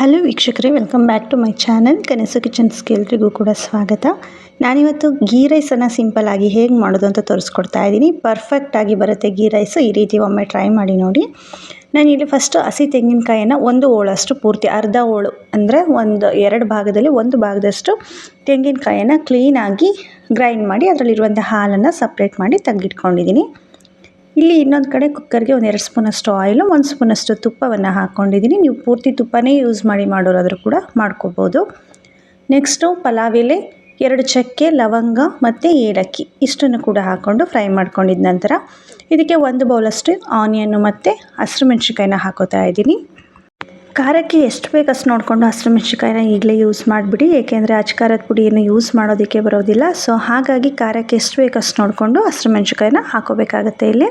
Hello ವೀಕ್ಷಕರೇ welcome back to my channel Kanasu kitchen ಎಲ್ರಿಗೂ ಕೂಡ ಸ್ವಾಗತ. ನಾನಿವತ್ತು ಗೀ ರೈಸನ್ನು ಸಿಂಪಲ್ಲಾಗಿ ಹೇಗೆ ಮಾಡೋದು ಅಂತ ತೋರಿಸ್ಕೊಡ್ತಾ ಇದ್ದೀನಿ. ಪರ್ಫೆಕ್ಟಾಗಿ ಬರುತ್ತೆ ಗೀ ರೈಸು ಈ ರೀತಿ ಒಮ್ಮೆ ಟ್ರೈ ಮಾಡಿ ನೋಡಿ. ನಾನಿಲ್ಲಿ ಫಸ್ಟು ಹಸಿ ತೆಂಗಿನಕಾಯನ್ನು ಒಂದು ಓಳಷ್ಟು ಪೂರ್ತಿ, ಅರ್ಧ ಓಳು ಅಂದರೆ ಒಂದು, ಎರಡು ಭಾಗದಲ್ಲಿ ಒಂದು ಭಾಗದಷ್ಟು ತೆಂಗಿನಕಾಯನ್ನು ಕ್ಲೀನಾಗಿ ಗ್ರೈಂಡ್ ಮಾಡಿ ಅದರಲ್ಲಿರುವಂಥ ಹಾಲನ್ನು ಸಪ್ರೇಟ್ ಮಾಡಿ ತೆಗೆದಿಟ್ಕೊಂಡಿದ್ದೀನಿ. ಇಲ್ಲಿ ಇನ್ನೊಂದು ಕಡೆ ಕುಕ್ಕರ್ಗೆ ಒಂದು ಎರಡು ಸ್ಪೂನಷ್ಟು ಆಯಿಲು ಒಂದು ಸ್ಪೂನಷ್ಟು ತುಪ್ಪವನ್ನು ಹಾಕ್ಕೊಂಡಿದ್ದೀನಿ ನೀವು ಪೂರ್ತಿ ತುಪ್ಪನೇ ಯೂಸ್ ಮಾಡಿ ಮಾಡೋರಾದರೂ ಕೂಡ ಮಾಡ್ಕೋಬೋದು. ನೆಕ್ಸ್ಟು ಪಲಾವ್ ಎಲೆ, ಎರಡು ಚಕ್ಕೆ, ಲವಂಗ ಮತ್ತು ಏಲಕ್ಕಿ ಇಷ್ಟನ್ನು ಕೂಡ ಹಾಕ್ಕೊಂಡು ಫ್ರೈ ಮಾಡ್ಕೊಂಡಿದ್ದ ನಂತರ ಇದಕ್ಕೆ ಒಂದು ಬೌಲಷ್ಟು ಆನಿಯನ್ನು ಮತ್ತು ಹಸಿರು ಮೆಣಸಿನ್ಕಾಯಿನ ಹಾಕೋತಾ ಇದ್ದೀನಿ ಖಾರಕ್ಕೆ ಎಷ್ಟು ಬೇಕು ಅಷ್ಟು ನೋಡಿಕೊಂಡು ಹಸಿರು ಮೆಣಸಿನ್ಕಾಯಿನ ಈಗಲೇ ಯೂಸ್ ಮಾಡಿಬಿಡಿ, ಏಕೆಂದರೆ ಅಚ್ಕಾರದ ಪುಡಿಯನ್ನು ಯೂಸ್ ಮಾಡೋದಕ್ಕೆ ಬರೋದಿಲ್ಲ. ಸೊ ಹಾಗಾಗಿ ಖಾರಕ್ಕೆ ಎಷ್ಟು ಬೇಕು ಅಷ್ಟು ನೋಡಿಕೊಂಡು ಹಸಿರು ಮೆಣಸಿನ್ಕಾಯಿನ ಹಾಕೋಬೇಕಾಗತ್ತೆ ಇಲ್ಲಿ.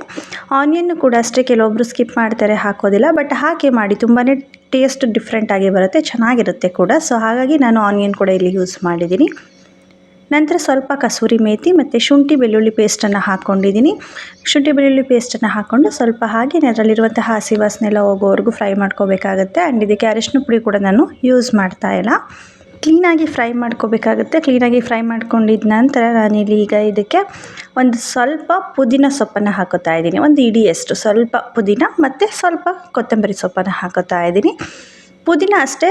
ಆನಿಯನ್ನು ಕೂಡ ಅಷ್ಟೇ ಕೆಲವೊಬ್ಬರು ಸ್ಕಿಪ್ ಮಾಡ್ತಾರೆ, ಹಾಕೋದಿಲ್ಲ. ಬಟ್ ಹಾಕಿ ಮಾಡಿ ತುಂಬಾ ಟೇಸ್ಟ್ ಡಿಫ್ರೆಂಟಾಗಿ ಬರುತ್ತೆ, ಚೆನ್ನಾಗಿರುತ್ತೆ ಕೂಡ. ಸೊ ಹಾಗಾಗಿ ನಾನು ಆನಿಯನ್ ಕೂಡ ಇಲ್ಲಿ ಯೂಸ್ ಮಾಡಿದ್ದೀನಿ. ನಂತರ ಸ್ವಲ್ಪ ಕಸೂರಿ ಮೇಥಿ ಮತ್ತು ಶುಂಠಿ ಬೆಳ್ಳುಳ್ಳಿ ಪೇಸ್ಟನ್ನು ಹಾಕ್ಕೊಂಡಿದ್ದೀನಿ ಶುಂಠಿ ಬೆಳ್ಳುಳ್ಳಿ ಪೇಸ್ಟನ್ನು ಹಾಕ್ಕೊಂಡು ಸ್ವಲ್ಪ ಹಾಗೆ ಅದರಲ್ಲಿರುವಂತಹ ಹಸಿ ವಾಸನೆಲ್ಲ ಹೋಗೋವರೆಗೂ ಫ್ರೈ ಮಾಡ್ಕೋಬೇಕಾಗುತ್ತೆ. ಆ್ಯಂಡ್ ಇದಕ್ಕೆ ಅರಿಶಿನ ಪುಡಿ ಕೂಡ ನಾನು ಯೂಸ್ ಮಾಡ್ತಾ ಇಲ್ಲ. ಕ್ಲೀನಾಗಿ ಫ್ರೈ ಮಾಡ್ಕೋಬೇಕಾಗುತ್ತೆ. ಕ್ಲೀನಾಗಿ ಫ್ರೈ ಮಾಡ್ಕೊಂಡಿದ್ದ ನಂತರ ನಾನಿಲ್ಲಿ ಈಗ ಇದಕ್ಕೆ ಒಂದು ಸ್ವಲ್ಪ ಪುದೀನ ಸೊಪ್ಪನ್ನು ಹಾಕೋತಾ ಇದ್ದೀನಿ. ಒಂದು ಇಡಿಯಷ್ಟು ಸ್ವಲ್ಪ ಪುದೀನ ಮತ್ತು ಸ್ವಲ್ಪ ಕೊತ್ತಂಬರಿ ಸೊಪ್ಪನ್ನು ಹಾಕೋತಾ ಇದ್ದೀನಿ. ಪುದೀನ ಅಷ್ಟೇ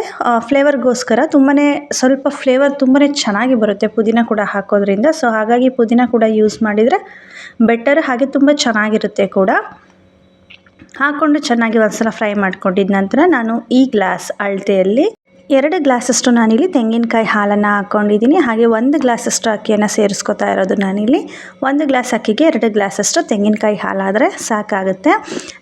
ಫ್ಲೇವರ್ಗೋಸ್ಕರ ತುಂಬಾ ಸ್ವಲ್ಪ ಫ್ಲೇವರ್ ತುಂಬಾ ಚೆನ್ನಾಗಿ ಬರುತ್ತೆ ಪುದೀನ ಕೂಡ ಹಾಕೋದ್ರಿಂದ. ಸೊ ಹಾಗಾಗಿ ಪುದೀನ ಕೂಡ ಯೂಸ್ ಮಾಡಿದರೆ ಬೆಟರ್ ಹಾಗೆ ತುಂಬ ಚೆನ್ನಾಗಿರುತ್ತೆ ಕೂಡ. ಹಾಕ್ಕೊಂಡು ಚೆನ್ನಾಗಿ ಒಂದ್ಸಲ ಫ್ರೈ ಮಾಡ್ಕೊಂಡಿದ್ದ ನಂತರ ನಾನು ಈ ಗ್ಲಾಸ್ ಅಳತೆಯಲ್ಲಿ ಎರಡು ಗ್ಲಾಸಷ್ಟು ನಾನಿಲ್ಲಿ ತೆಂಗಿನಕಾಯಿ ಹಾಲನ್ನು ಹಾಕ್ಕೊಂಡಿದ್ದೀನಿ. ಹಾಗೆ ಒಂದು ಗ್ಲಾಸಷ್ಟು ಅಕ್ಕಿಯನ್ನು ಸೇರಿಸ್ಕೊತಾ ಇರೋದು ನಾನಿಲ್ಲಿ. ಒಂದು ಗ್ಲಾಸ್ ಅಕ್ಕಿಗೆ ಎರಡು ಗ್ಲಾಸಷ್ಟು ತೆಂಗಿನಕಾಯಿ ಹಾಲಾದರೆ ಸಾಕಾಗುತ್ತೆ.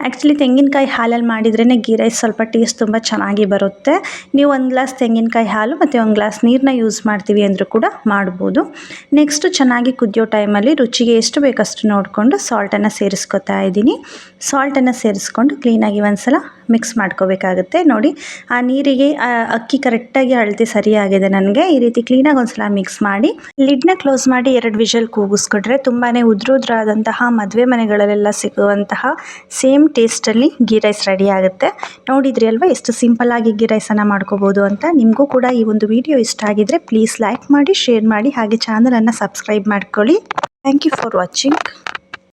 ಆ್ಯಕ್ಚುಲಿ ತೆಂಗಿನಕಾಯಿ ಹಾಲಲ್ಲಿ ಮಾಡಿದ್ರೇ ಗೀ ರೈಸ್ ಸ್ವಲ್ಪ ಟೇಸ್ಟ್ ತುಂಬ ಚೆನ್ನಾಗಿ ಬರುತ್ತೆ. ನೀವು ಒಂದು ಗ್ಲಾಸ್ ತೆಂಗಿನಕಾಯಿ ಹಾಲು ಮತ್ತು ಒಂದು ಗ್ಲಾಸ್ ನೀರನ್ನ ಯೂಸ್ ಮಾಡ್ತೀವಿ ಅಂದರೂ ಕೂಡ ಮಾಡ್ಬೋದು. ನೆಕ್ಸ್ಟು ಚೆನ್ನಾಗಿ ಕುದಿಯೋ ಟೈಮಲ್ಲಿ ರುಚಿಗೆ ಎಷ್ಟು ಬೇಕಷ್ಟು ನೋಡಿಕೊಂಡು ಸಾಲ್ಟನ್ನು ಸೇರಿಸ್ಕೊತಾ ಇದ್ದೀನಿ. ಸಾಲ್ಟನ್ನು ಸೇರಿಸ್ಕೊಂಡು ಕ್ಲೀನಾಗಿ ಒಂದು ಸಲ ಮಿಕ್ಸ್ ಮಾಡ್ಕೋಬೇಕಾಗುತ್ತೆ. ನೋಡಿ, ಆ ನೀರಿಗೆ ಅಕ್ಕಿ ಕರೆಕ್ಟಾಗಿ ಅಳತೆ ಸರಿಯಾಗಿದೆ ನನಗೆ. ಈ ರೀತಿ ಕ್ಲೀನಾಗಿ ಒಂದ್ಸಲ ಮಿಕ್ಸ್ ಮಾಡಿ, ಲಿಡ್ನ ಕ್ಲೋಸ್ ಮಾಡಿ ಎರಡು ವಿಷಲ್ ಕೂಗಿಸ್ಕೊಂಡ್ರೆ ತುಂಬಾ ಉದ್ರುದ್ರಾದಂತಹ ಮದುವೆ ಮನೆಗಳಲ್ಲೆಲ್ಲ ಸಿಗುವಂತಹ ಸೇಮ್ ಟೇಸ್ಟಲ್ಲಿ ಗೀ ರೈಸ್ ರೆಡಿ ಆಗುತ್ತೆ. ನೋಡಿದ್ರಿ ಅಲ್ವಾ, ಎಷ್ಟು ಸಿಂಪಲ್ಲಾಗಿ ಗೀ ರೈಸನ್ನು ಮಾಡ್ಕೋಬೋದು ಅಂತ. ನಿಮಗೂ ಕೂಡ ಈ ಒಂದು ವಿಡಿಯೋ ಇಷ್ಟ ಆಗಿದ್ರೆ ಪ್ಲೀಸ್ ಲೈಕ್ ಮಾಡಿ, ಶೇರ್ ಮಾಡಿ, ಹಾಗೆ ಚಾನಲನ್ನು ಸಬ್ಸ್ಕ್ರೈಬ್ ಮಾಡ್ಕೊಳ್ಳಿ. Thank you for watching.